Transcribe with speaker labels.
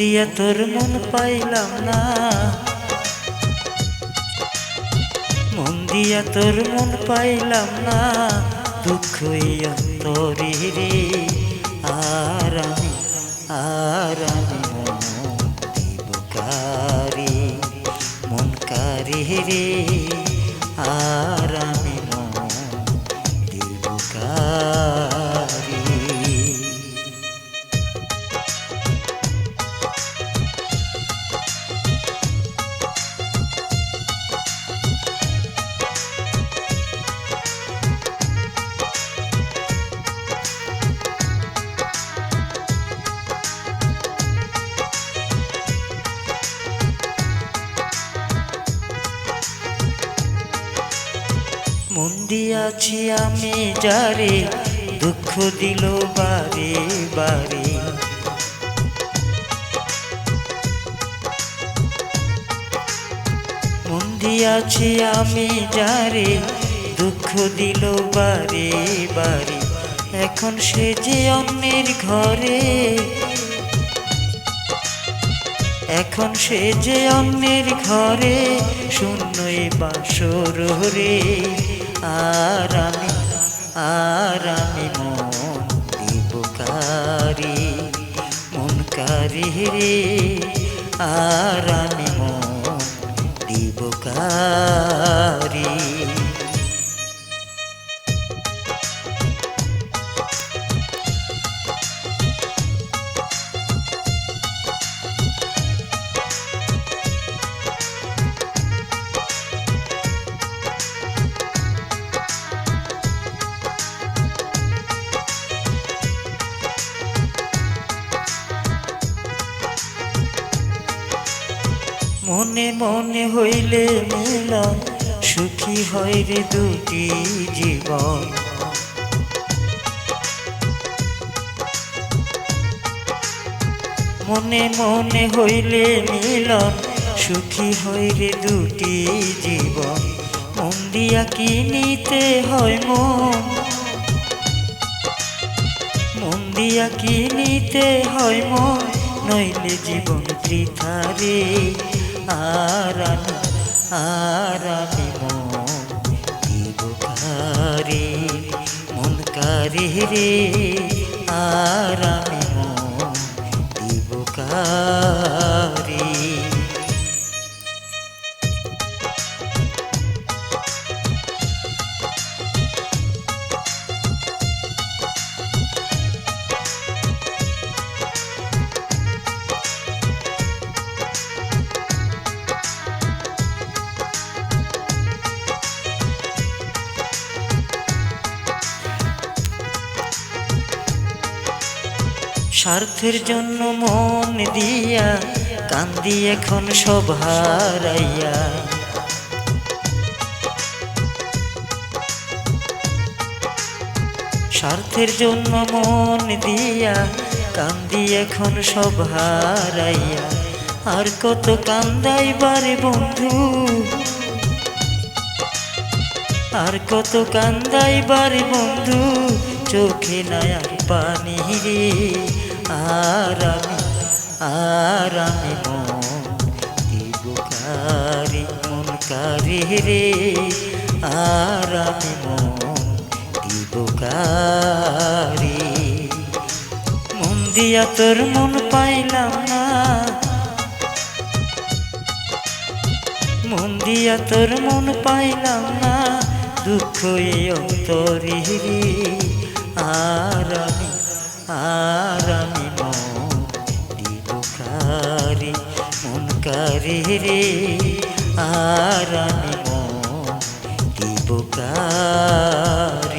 Speaker 1: দিয়া তোর মন পাইলাম না। মন দিয়া তোর মন পাইলাম না। দুঃখ এই অন্তরে রে। আর আমি আর আমি মন মন কারে রে। আর আমি মন দিয়াছি আমি যারে, দুঃখ দিল বারে বারে। মন দিয়াছি আমি যারে, দুঃখ দিল বারে বারে। এখন সে যে অন্যের ঘরে, এখন সে যে অন্যের ঘরে শূন্য এ বাসর রে, আর আমি আর আমি মন দিব কারি মন কারি রে, আর মন দিব মনে মনে হইলে মিলন, সুখী হয় দুটি জীবন। মনে মনে হইলে মিলন, সুখী হয় দুটি জীবন। মন দিয়া কি নিতে হয় মন? মন দিয়া কি নিতে হয় মন? নইলে জীবন বৃথা রে। আর আমি আর আমি মন। দিব কারে মন কারে রে আর স্বার্থের জন্য মন দিয়া কান্দি এখন সব স্বার্থের জন্য মন দিয়া কান্দি এখন সব আর কত কান্দাই বারে বন্ধু, আর কত কান্দাইবারে বন্ধু, চোখে নায়ার পানি রে। আর আমি আর আমি মন দিবকারি মন কারি রে। আর আমি মন দিব কারি। মন দিয়া তোর মন পাইলাম না। মন দিয়া তোর মন পাইলাম না। দুঃখ অন্তরে আর আমি আর কারি রে আর আমি মন দিব কারি?